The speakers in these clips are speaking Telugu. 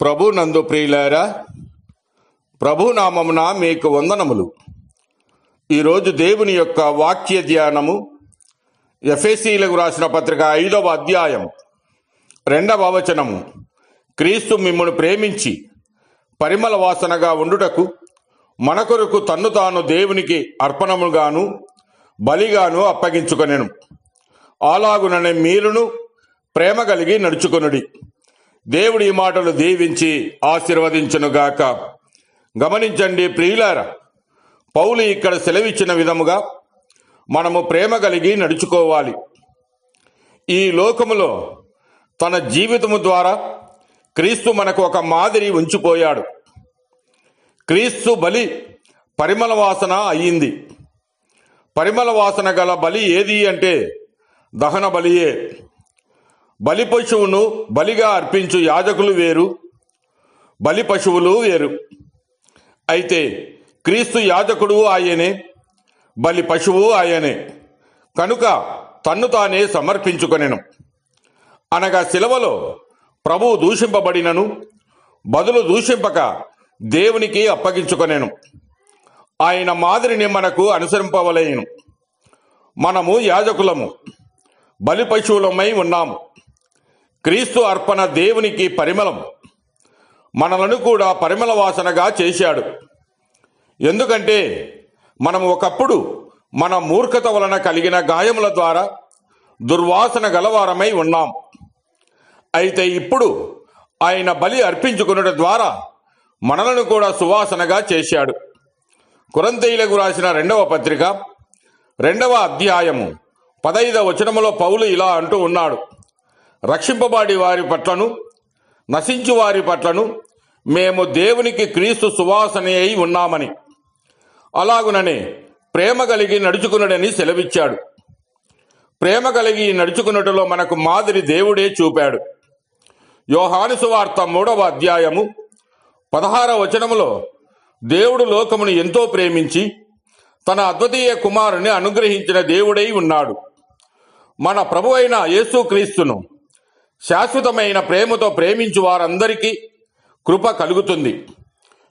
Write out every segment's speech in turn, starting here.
ప్రభు నందు ప్రియులారా ప్రభు నామమున మీకు వందనములు. ఈరోజు దేవుని యొక్క వాక్య ధ్యానము ఎఫ్ఎసీలకు రాసిన పత్రిక ఐదవ అధ్యాయం రెండవ వచనము. క్రీస్తు మిమ్మల్ని ప్రేమించి పరిమళ వాసనగా ఉండుటకు మన కొరకు తన్ను తాను దేవునికి అర్పణముగాను బలిగాను అప్పగించుకొనెను. అలాగుననే మీరును ప్రేమ కలిగి నడుచుకొనుడి. దేవుడి ఈ మాటలు దీవించి ఆశీర్వదించునుగాక. గమనించండి ప్రియులార పౌలు ఇక్కడ సెలవిచ్చిన విధముగా మనము ప్రేమ కలిగి నడుచుకోవాలి. ఈ లోకములో తన జీవితము ద్వారా క్రీస్తు మనకు ఒక మాదిరి ఉంచిపోయాడు. క్రీస్తు బలి పరిమళ వాసన అయ్యింది. పరిమళ వాసన గల బలి ఏది అంటే దహన బలియే. బలి పశువును బలిగా అర్పించు యాజకులు వేరు. బలి పశువులు వేరు. అయితే క్రీస్తు యాజకుడు ఆయనే బలి పశువు ఆయనే. కనుక తన్ను తానే సమర్పించుకొనెను. అనగా శిలవలో ప్రభువు దూషింపబడినను బదులు దూషింపక దేవునికి అప్పగించుకొనెను. ఆయన మాదిరిని మనకు అనుసరింపవలేను. మనము యాజకులము బలి పశువులమై ఉన్నాము. క్రీస్తు అర్పణ దేవునికి పరిమళం. మనలను కూడా పరిమళ వాసనగా చేశాడు. ఎందుకంటే మనం ఒకప్పుడు మన మూర్ఖత వలన కలిగిన గాయముల ద్వారా దుర్వాసన గలవారమై ఉన్నాం. అయితే ఇప్పుడు ఆయన బలి అర్పించుకున్నట ద్వారా మనలను కూడా సువాసనగా చేశాడు. కురంతీయులకు రాసిన రెండవ పత్రిక రెండవ అధ్యాయము పదైదవ వచనములో పౌలు ఇలా అంటూ ఉన్నాడు. రక్షింపబడి వారి పట్లను నశించి వారి పట్లను మేము దేవునికి క్రీస్తు సువాసన అయి ఉన్నామని. అలాగుననే ప్రేమ కలిగి నడుచుకున్నడని సెలవిచ్చాడు. ప్రేమ కలిగి నడుచుకున్నట్టులో మనకు మాదిరి దేవుడే చూపాడు. యోహాను సువార్త మూడవ అధ్యాయము పదహార వచనములో దేవుడు లోకమును ఎంతో ప్రేమించి తన అద్వితీయ కుమారుని అనుగ్రహించిన దేవుడై ఉన్నాడు. మన ప్రభు అయిన యేసుక్రీస్తును శాశ్వతమైన ప్రేమతో ప్రేమించు వారందరికీ కృప కలుగుతుంది.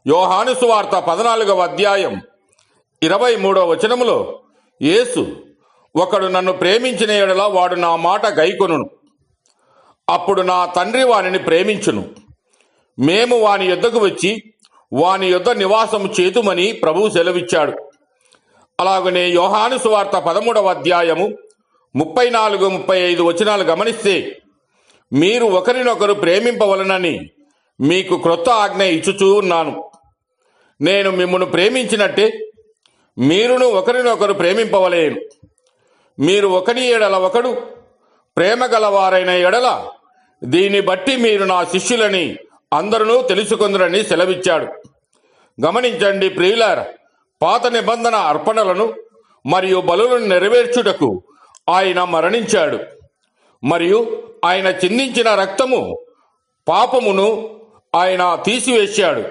యోహాను సువార్త పద్నాలుగవ అధ్యాయం ఇరవై మూడవ వచనములో యేసు ఒకడు నన్ను ప్రేమించిన ఎడల వాడు నా మాట గైకొనును. అప్పుడు నా తండ్రి వానిని ప్రేమించును. మేము వాని యొద్దకు వచ్చి వాని యొద్ద నివాసము చేతుమని ప్రభువు సెలవిచ్చాడు. అలాగనే యోహాను సువార్త పదమూడవ అధ్యాయము ముప్పై నాలుగు ముప్పై ఐదు వచనాలు గమనిస్తే మీరు ఒకరినొకరు ప్రేమింపవలనని మీకు క్రొత్త ఆజ్ఞ ఇచ్చుచూ ఉన్నాను. నేను మిమ్మల్ని ప్రేమించినట్టే మీరును ఒకరినొకరు ప్రేమింపవలేను మీరు ఒకని ఎడల ఒకడు ప్రేమ గలవారైన ఎడల దీన్ని బట్టి మీరు నా శిష్యులని అందరూ తెలుసుకుందరని సెలవిచ్చాడు. గమనించండి ప్రియులార పాత నిబంధన అర్పణలను మరియు బలులను నెరవేర్చుటకు ఆయన మరణించాడు. మరియు ఆయన చిందించిన రక్తము పాపమును ఆయన తీసివేశాడు.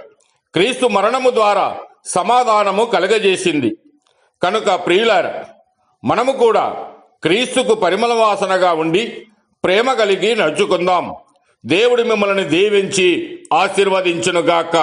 క్రీస్తు మరణము ద్వారా సమాధానము కలగజేసింది. కనుక ప్రియులార మనము కూడా క్రీస్తుకు పరిమళ వాసనగా ఉండి ప్రేమ కలిగి నడుచుకుందాం. దేవుడి మిమ్మల్ని దీవించి ఆశీర్వదించునుగాక.